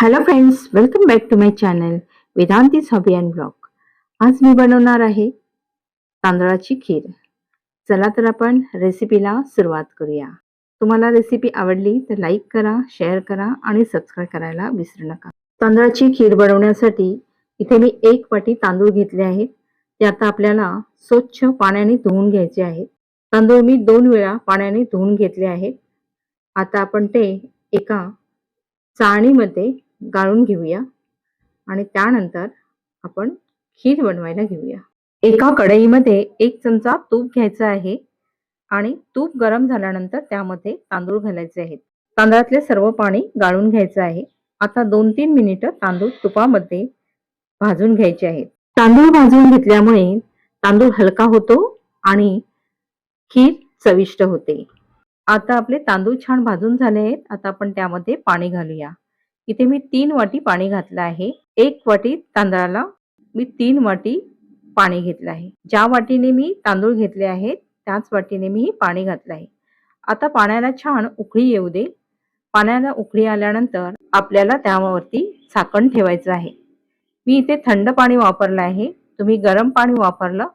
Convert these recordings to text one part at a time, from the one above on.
Hello friends welcome back to my channel Vedanti's hobby and blog आज मी बनवणार आहे तांदळाची खीर. चला तर आपण रेसिपीला सुरुवात करूया. तुम्हाला रेसिपी आवडली तर लाईक करा शेअर करा आणि सबस्क्राईब करायला विसरू नका. तांदळाची खीर बनवण्यासाठी इथे मी एक वाटी तांदूळ घेतले आहेत. ते आता आपल्याला स्वच्छ पाण्याने धुवून घ्यायचे आहेत. तांदूळ मी दोन वेळा पाण्याने धुवून घेतले आहेत. आता आपण ते एका चाळणीमध्ये गाळून घेऊया आणि त्यानंतर आपण खीर बनवायला घेऊया. एका कढईमध्ये एक चमचा तूप घ्यायचा आहे आणि तूप गरम झाल्यानंतर त्यामध्ये तांदूळ घालायचे आहेत. तांदळातले सर्व पाणी गाळून घ्यायचं आहे. आता दोन तीन मिनिटं तांदूळ तुपामध्ये भाजून घ्यायचे आहेत. तांदूळ भाजून घेतल्यामुळे तांदूळ हलका होतो आणि खीर चविष्ट होते. आता आपले तांदूळ छान भाजून झाले आहेत. आता आपण त्यामध्ये पाणी घालूया. इथे मी तीन वाटी पाणी घातलं आहे. एक वाटी तांदळाला मी तीन वाटी पाणी घेतलं आहे. ज्या वाटीने मी तांदूळ घेतले आहेत त्याच वाटीने मी पाणी घातलं आहे. आता पाण्याला छान उकळी येऊ दे. पाण्याला उकळी आल्यानंतर आपल्याला त्यावरती झाकण ठेवायचं आहे. मी इथे थंड पाणी वापरलं आहे. तुम्ही गरम पाणी वापरलं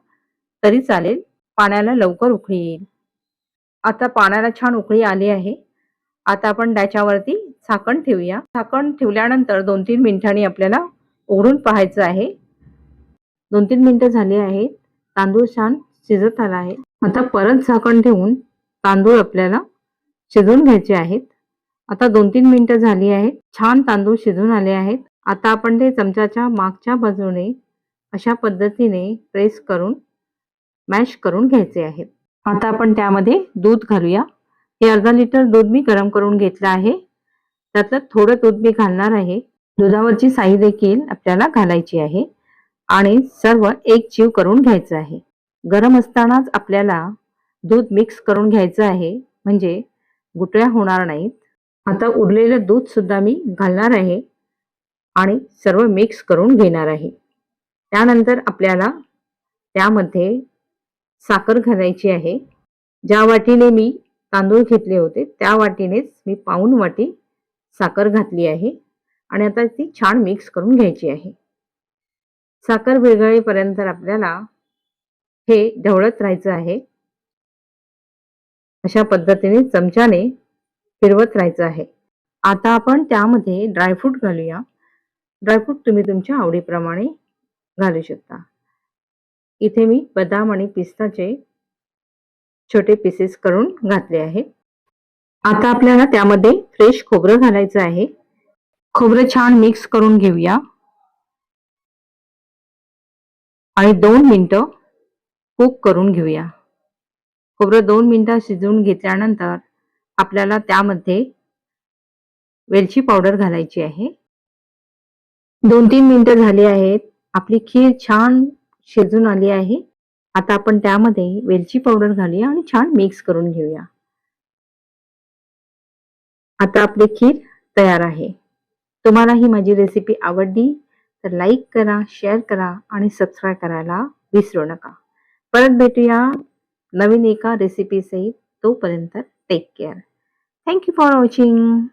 तरी चालेल. पाण्याला लवकर उकळी येईल. आता पाण्याला छान उकळी आली आहे. आता आपण त्याच्यावरती झाकण ठेवूया. झाकण ठेवल्यानंतर दोन तीन मिनिटांनी आपल्याला उघडून पाहायचं आहे. दोन तीन मिनिटं झाली आहेत. तांदूळ छान शिजत आला आहे. आता परत झाकण ठेवून तांदूळ आपल्याला शिजवून घ्यायचे आहेत. आता दोन तीन मिनिटं झाली आहेत. छान तांदूळ शिजून आले आहेत. आता आपण ते चमच्याच्या मागच्या बाजूने अशा पद्धतीने प्रेस करून मॅश करून घ्यायचे आहेत. आता आपण त्यामध्ये दूध घालूया. हे अर्धा लिटर दूध मी गरम करून घेतलं आहे. त्यातलं थोडं दूध मी घालणार आहे. दुधावरची साई देखील आपल्याला घालायची आहे. आणि सर्व एक जीव करून घ्यायचं आहे. गरम असतानाच आपल्याला दूध मिक्स करून घ्यायचं आहे. म्हणजे गुटळ्या होणार नाहीत. आता उरलेलं दूध सुद्धा मी घालणार आहे. आणि सर्व मिक्स करून घेणार आहे. त्यानंतर आपल्याला त्यामध्ये साखर घालायची आहे. ज्या वाटीने मी तांदूळ घेतले होते त्या वाटीनेच मी पाऊन वाटी साखर घातली आहे आणि आता ती छान मिक्स करून घ्यायची आहे. साखर विरघळेपर्यंत आपल्याला हे ढवळत राहायचं आहे. अशा पद्धतीने चमच्याने फिरवत राहायचं आहे. आता आपण त्यामध्ये ड्रायफ्रूट घालूया. ड्रायफ्रूट तुम्ही तुमच्या आवडीप्रमाणे घालू शकता. इथे मी बदाम आणि पिस्ताचे छोटे पीसेस करून घातले आहेत. आता आपल्याला त्यामध्ये फ्रेश खोबरं घालायचं आहे. खोबरं छान मिक्स करून घेऊया. आणि दोन मिनटं कुक करून घेऊया. खोबरं दोन मिनटं शिजवून घेतल्यानंतर आपल्याला त्यामध्ये वेलची पावडर घालायची आहे. दोन तीन मिनिटं झाली आहेत. आपली खीर छान शिजून आली आहे. आता आपण त्यामध्ये वेलची पावडर घालूया आणि छान मिक्स करून घेऊया. आता आपली खीर तयार आहे. तुम्हाला ही माझी रेसिपी आवडली तर लाईक करा शेअर करा आणि सबस्क्राईब करायला विसरू नका. परत भेटूया नवीन एका रेसिपी सहित तोपर्यंत take care thank you for watching